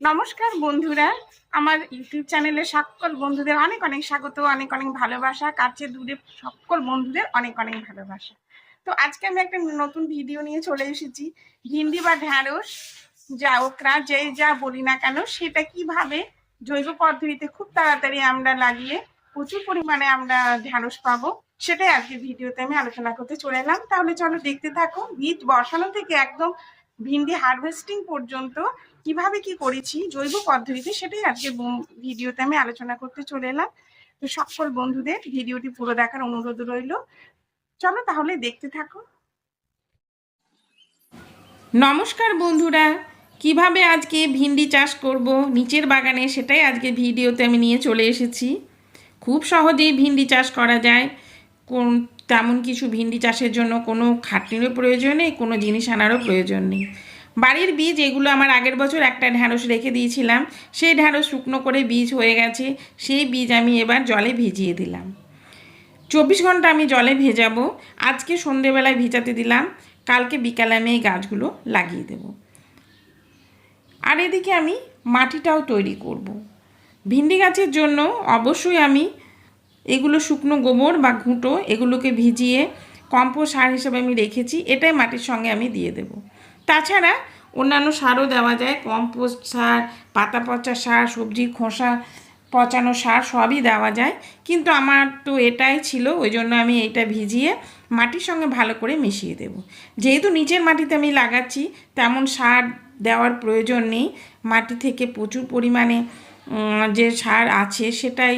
নমস্কার বন্ধুরা। আমার ইউটিউব চ্যানেলে সকল বন্ধুদের অনেক অনেক স্বাগত, অনেক অনেক ভালোবাসা। কাছে দূরে সকল বন্ধুদের অনেক অনেক ভালোবাসা। তো আজকে আমি একটা নতুন ভিডিও নিয়ে চলে এসেছি। ভিন্ডি বা ঢ্যাঁড়স, যা ওকরা যেই যা বলি না কেন, সেটা কীভাবে জৈব পদ্ধতিতে খুব তাড়াতাড়ি আমরা লাগিয়ে প্রচুর পরিমাণে আমরা ঢ্যাঁড়স পাবো, সেটাই আজকে ভিডিওতে আমি আলোচনা করতে চলে এলাম। তাহলে চলো দেখতে থাকো, বীজ বসানো থেকে একদম ভিন্ডি হারভেস্টিং পর্যন্ত কীভাবে কি করেছি, জৈব পদ্ধতিতে সেটাই আজকে ভিডিওতে আমি আলোচনা করতে চলে এলাম। তো সকল বন্ধুদের ভিডিওটি পুরো দেখার অনুরোধ রইল। চলো তাহলে দেখতে থাকো। নমস্কার বন্ধুরা, কীভাবে আজকে ভিন্ডি চাষ করব, নিচের বাগানে সেটাই আজকে ভিডিওতে আমি নিয়ে চলে এসেছি। খুব সহজেই ভিন্ডি চাষ করা যায়। কোন তেমন কিছু ভিন্ডি চাষের জন্য কোনো খাটনিরও প্রয়োজন নেই, কোনো জিনিস আনারও প্রয়োজন নেই। বাড়ির বীজ এগুলো আমার আগের বছর একটা ঢ্যাঁড়স রেখে দিয়েছিলাম, সেই ঢ্যাঁড়স শুকনো করে বীজ হয়ে গেছে, সেই বীজ আমি এবার জলে ভিজিয়ে দিলাম। চব্বিশ ঘণ্টা আমি জলে ভেজাবো, আজকে সন্ধেবেলায় ভিজাতে দিলাম, কালকে বিকালে আমি এই গাছগুলো লাগিয়ে দেব। আর এদিকে আমি মাটিটাও তৈরি করব। ভিন্ডি গাছের জন্য অবশ্যই আমি এগুলো শুকনো গোবর বা ঘুঁটো, এগুলোকে ভিজিয়ে কম্পোস্ট সার হিসেবে আমি রেখেছি, এটাই মাটির সঙ্গে আমি দিয়ে দেব। তাছাড়া অন্যান্য সারও দেওয়া যায়, কম্পোস্ট সার, পাতা পচা সার, সবজি খোসা পচানো সার সবই দেওয়া যায়, কিন্তু আমার তো এটাই ছিল, ওই জন্য আমি এইটা ভিজিয়ে মাটির সঙ্গে ভালো করে মিশিয়ে দেব। যেহেতু নিচের মাটিতে আমি লাগাচ্ছি, তেমন সার দেওয়ার প্রয়োজন নেই, মাটি থেকে প্রচুর পরিমাণে যে সার আছে সেটাই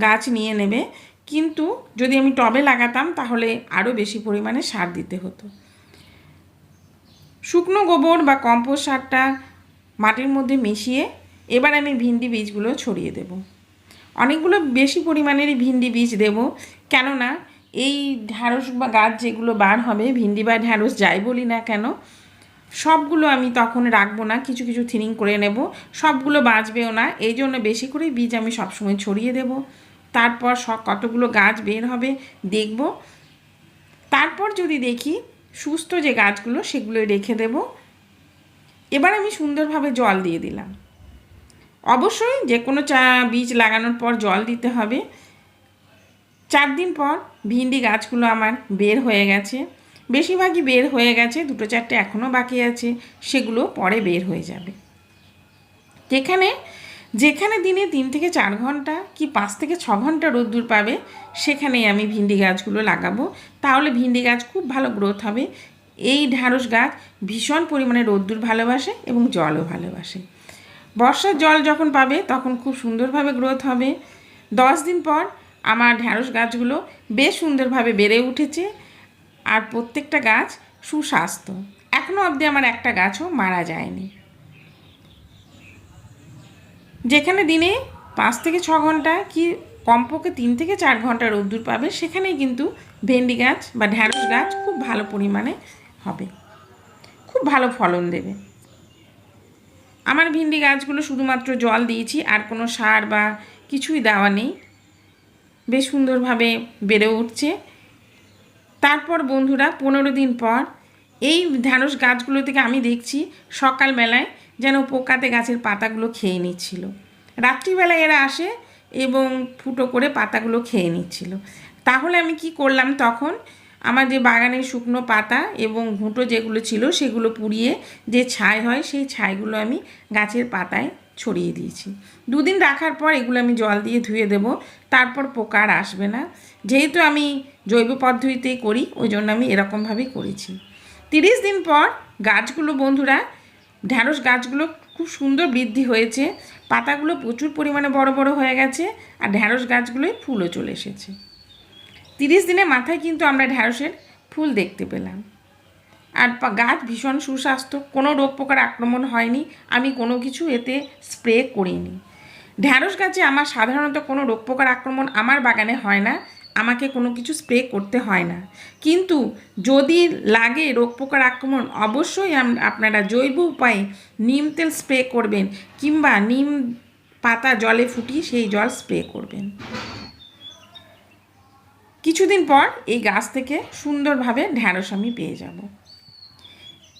গাছ নিয়ে নেবে। কিন্তু যদি আমি টবে লাগাতাম, তাহলে আরও বেশি পরিমাণে সার দিতে হতো। শুকনো গোবর বা কম্পোস্ট সারটা মাটির মধ্যে মিশিয়ে এবার আমি ভিন্ডি বীজগুলো ছড়িয়ে দেব। অনেকগুলো বেশি পরিমাণেরই ভিন্ডি বীজ দেব। কেননা এই ঢ্যাঁড়স বা গাছ যেগুলো বার হবে, ভিন্ডি বা ঢ্যাঁড়স যাই বলি না কেন, সবগুলো আমি তখন রাখব না, কিছু কিছু থিনিং করে নেব। সবগুলো বাঁচবেও না এই জন্য বেশি করে বীজ আমি সবসময় ছড়িয়ে দেব। তারপর সব কতগুলো গাছ বের হবে দেখব। তারপর যদি দেখি সুস্থ যে গাছগুলো সেগুলো রেখে দেব। এবার আমি সুন্দরভাবে জল দিয়ে দিলাম। অবশ্যই যে কোনো চা, বীজ লাগানোর পর জল দিতে হবে। চার দিন পর ভিন্ডি গাছগুলো আমার বের হয়ে গেছে। বেশিরভাগই বের হয়ে গেছে, দুটো চারটে এখনও বাকি আছে, সেগুলো পরে বের হয়ে যাবে। যেখানে যেখানে দিনে তিন থেকে চার ঘণ্টা কি পাঁচ থেকে ছ ঘণ্টা রোদ্দুর পাবে, সেখানেই আমি ভিন্ডি গাছগুলো লাগাবো। তাহলে ভিন্ডি গাছ খুব ভালো গ্রোথ হবে। এই ঢ্যাঁড়স গাছ ভীষণ পরিমাণে রোদ্দুর ভালোবাসে এবং জলও ভালোবাসে। বর্ষার জল যখন পাবে, তখন খুব সুন্দরভাবে গ্রোথ হবে। দশ দিন পর আমার ঢ্যাঁড়স গাছগুলো বেশ সুন্দরভাবে বেড়ে উঠেছে আর প্রত্যেকটা গাছ সুস্বাস্থ্য। এখনও অবধি আমার একটা গাছও মারা যায়নি। যেখানে দিনে পাঁচ থেকে ছ ঘণ্টা কি কমপক্ষে তিন থেকে চার ঘণ্টা রোদ্দুর পাবে, সেখানেই কিন্তু ভেন্ডি গাছ বা ঢ্যাঁড়স গাছ খুব ভালো পরিমাণে হবে। খুব ভালো ফলন দেবে। আমার ভিন্ডি গাছগুলো শুধুমাত্র জল দিয়েছি, আর কোনো সার বা কিছুই দেওয়া নেই। বেশ সুন্দরভাবে বেড়ে উঠছে। তারপর বন্ধুরা, পনেরো দিন পর এই ঢ্যাঁড়স গাছগুলো থেকে আমি দেখছি সকালবেলায় যেন পোকাতে গাছের পাতাগুলো খেয়ে নিচ্ছিল। রাত্রিবেলায় এরা আসে এবং ফুটো করে পাতাগুলো খেয়ে নিচ্ছিল। তাহলে আমি কি করলাম তখন? আমার যে বাগানের শুকনো পাতা এবং ঘুঁটো যেগুলো ছিল সেগুলো পুড়িয়ে যে ছাই হয় সেই ছাইগুলো আমি গাছের পাতায় ছড়িয়ে দিয়েছি। দুদিন রাখার পর এগুলো আমি জল দিয়ে ধুয়ে দেব, তারপর পোকা আর আসবে না। যেহেতু আমি জৈব পদ্ধতিতেই করি, ওই জন্য আমি এরকমভাবেই করেছি। তিরিশ দিন পর গাছগুলো বন্ধুরা ঢ্যাঁড়স গাছগুলো খুব সুন্দর বৃদ্ধি হয়েছে। পাতাগুলো প্রচুর পরিমাণে বড় বড় হয়ে গেছে আর ঢ্যাঁড়স গাছগুলোয় ফুলও চলে এসেছে। তিরিশ দিনের মাথায় কিন্তু আমরা ঢ্যাঁড়সের ফুল দেখতে পেলাম। আর গাছ ভীষণ সুস্বাস্থ্য, কোনো রোগ পোকার আক্রমণ হয়নি। আমি কোনো কিছু এতে স্প্রে করিনি। ঢ্যাঁড়স গাছে আমার সাধারণত কোনো রোগ পোকার আক্রমণ আমার বাগানে হয় না। আমাকে কোনো কিছু স্প্রে করতে হয় না। কিন্তু যদি লাগে রোগ পোকার আক্রমণ, অবশ্যই আপনারা জৈব উপায়ে নিম তেল স্প্রে করবেন কিংবা নিম পাতা জলে ফুটিয়ে সেই জল স্প্রে করবেন। কিছুদিন পর এই গাছ থেকে সুন্দরভাবে ঢ্যাঁড়স আমি পেয়ে যাব।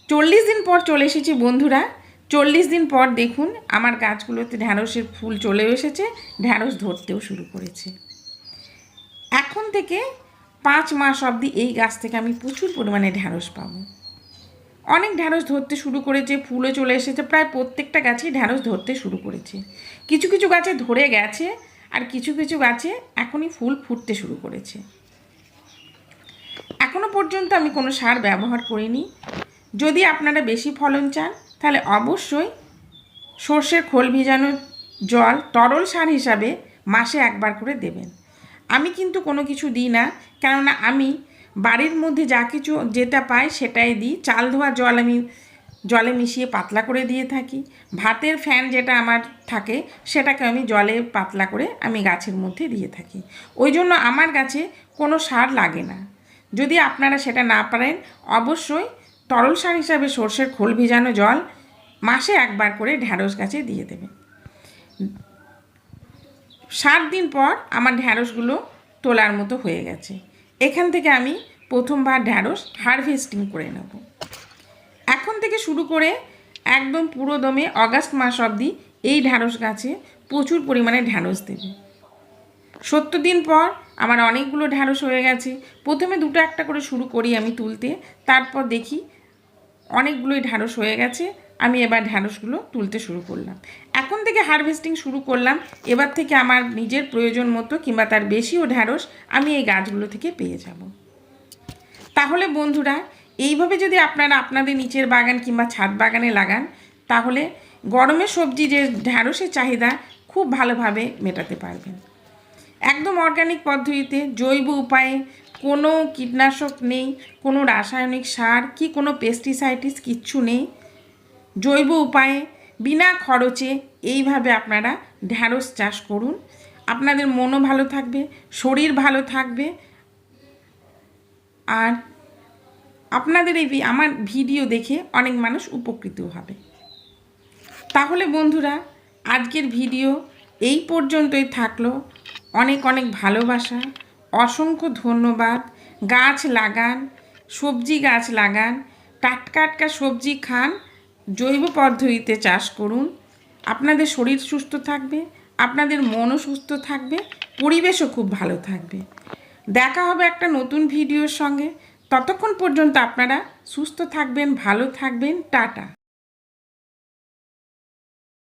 চল্লিশ দিন পর চলে এসেছি বন্ধুরা। চল্লিশ দিন পর দেখুন আমার গাছগুলোতে ঢ্যাঁড়সের ফুল চলে এসেছে ঢ্যাঁড়স ধরতেও শুরু করেছে। এখন থেকে পাঁচ মাস অবধি এই গাছ থেকে আমি প্রচুর পরিমাণে ঢ্যাঁড়স পাবো। অনেক ঢ্যাঁড়স ধরতে শুরু করেছে, ফুলও চলে এসেছে, প্রায় প্রত্যেকটা গাছেই ঢ্যাঁড়স ধরতে শুরু করেছে। কিছু কিছু গাছে ধরে গেছে আর কিছু কিছু গাছে এখনই ফুল ফুটতে শুরু করেছে। এখনও পর্যন্ত আমি কোনো সার ব্যবহার করিনি। যদি আপনারা বেশি ফলন চান, তাহলে অবশ্যই সর্ষের খোল ভিজানো জল তরল সার হিসাবে মাসে একবার করে দেবেন। আমি কিন্তু কোনো কিছু দিই না। কেননা আমি বাড়ির মধ্যে যা কিছু যেটা পাই সেটাই দিই। চাল ধোয়া জল আমি জলে মিশিয়ে পাতলা করে দিয়ে থাকি। ভাতের ফ্যান যেটা আমার থাকে সেটাকে আমি জলে পাতলা করে আমি গাছের মধ্যে দিয়ে থাকি। ওই জন্য আমার গাছে কোনো সার লাগে না। যদি আপনারা সেটা না পারেন, অবশ্যই তরল সার হিসাবে সর্ষের খোল ভিজানো জল মাসে একবার করে ঢ্যাঁড়স গাছে দিয়ে দেবে সাত দিন পর আমার ঢ্যাঁড়সগুলো তোলার মতো হয়ে গেছে। এখান থেকে আমি প্রথমবার ঢ্যাঁড়স হারভেস্টিং করে নেব। এখন থেকে শুরু করে একদম পুরো দমে অগাস্ট মাস অবধি এই ঢ্যাঁড়স গাছে প্রচুর পরিমাণে ঢ্যাঁড়স দেবে। সত্তর দিন পর আমার অনেকগুলো ঢ্যাঁড়স হয়ে গেছে। প্রথমে দুটো একটা করে শুরু করি আমি তুলতে। তারপর দেখি অনেকগুলোই ঢ্যাঁড়স হয়ে গেছে। আমি এবার ঢ্যাঁড়সগুলো তুলতে শুরু করলাম। এখন থেকে হারভেস্টিং শুরু করলাম। এবার থেকে আমার নিজের প্রয়োজন মতো কিংবা তার বেশিও ঢ্যাঁড়স আমি এই গাছগুলো থেকে পেয়ে যাব। তাহলে বন্ধুরা, এইভাবে যদি আপনারা আপনাদের নিচের বাগান কিংবা ছাদ বাগানে লাগান, তাহলে গরমের সবজি যে ঢ্যাঁড়সের চাহিদা খুব ভালোভাবে মেটাতে পারবেন। একদম অর্গানিক পদ্ধতিতে জৈব উপায়ে কোনো কীটনাশক নেই, কোনো রাসায়নিক সার কি কোনো পেস্টিসাইটিস কিচ্ছু নেই। জৈব উপায়ে বিনা খরচে এইভাবে আপনারা ঢ্যাঁড়স চাষ করুন। আপনাদের মনও ভালো থাকবে, শরীর ভালো থাকবে। আর আপনাদের এই আমার ভিডিও দেখে অনেক মানুষ উপকৃত হবে। তাহলে বন্ধুরা, আজকের ভিডিও এই পর্যন্তই থাকল। অনেক অনেক ভালোবাসা, অসংখ্য ধন্যবাদ। গাছ লাগান, সবজি গাছ লাগান, টাটকা টাটকা সবজি খান। জৈব পদ্ধতিতে চাষ করুন। আপনাদের শরীর সুস্থ থাকবে, আপনাদের মনও সুস্থ থাকবে, পরিবেশও খুব ভালো থাকবে। দেখা হবে একটা নতুন ভিডিওর সঙ্গে। ততক্ষণ পর্যন্ত আপনারা সুস্থ থাকবেন, ভালো থাকবেন। টাটা।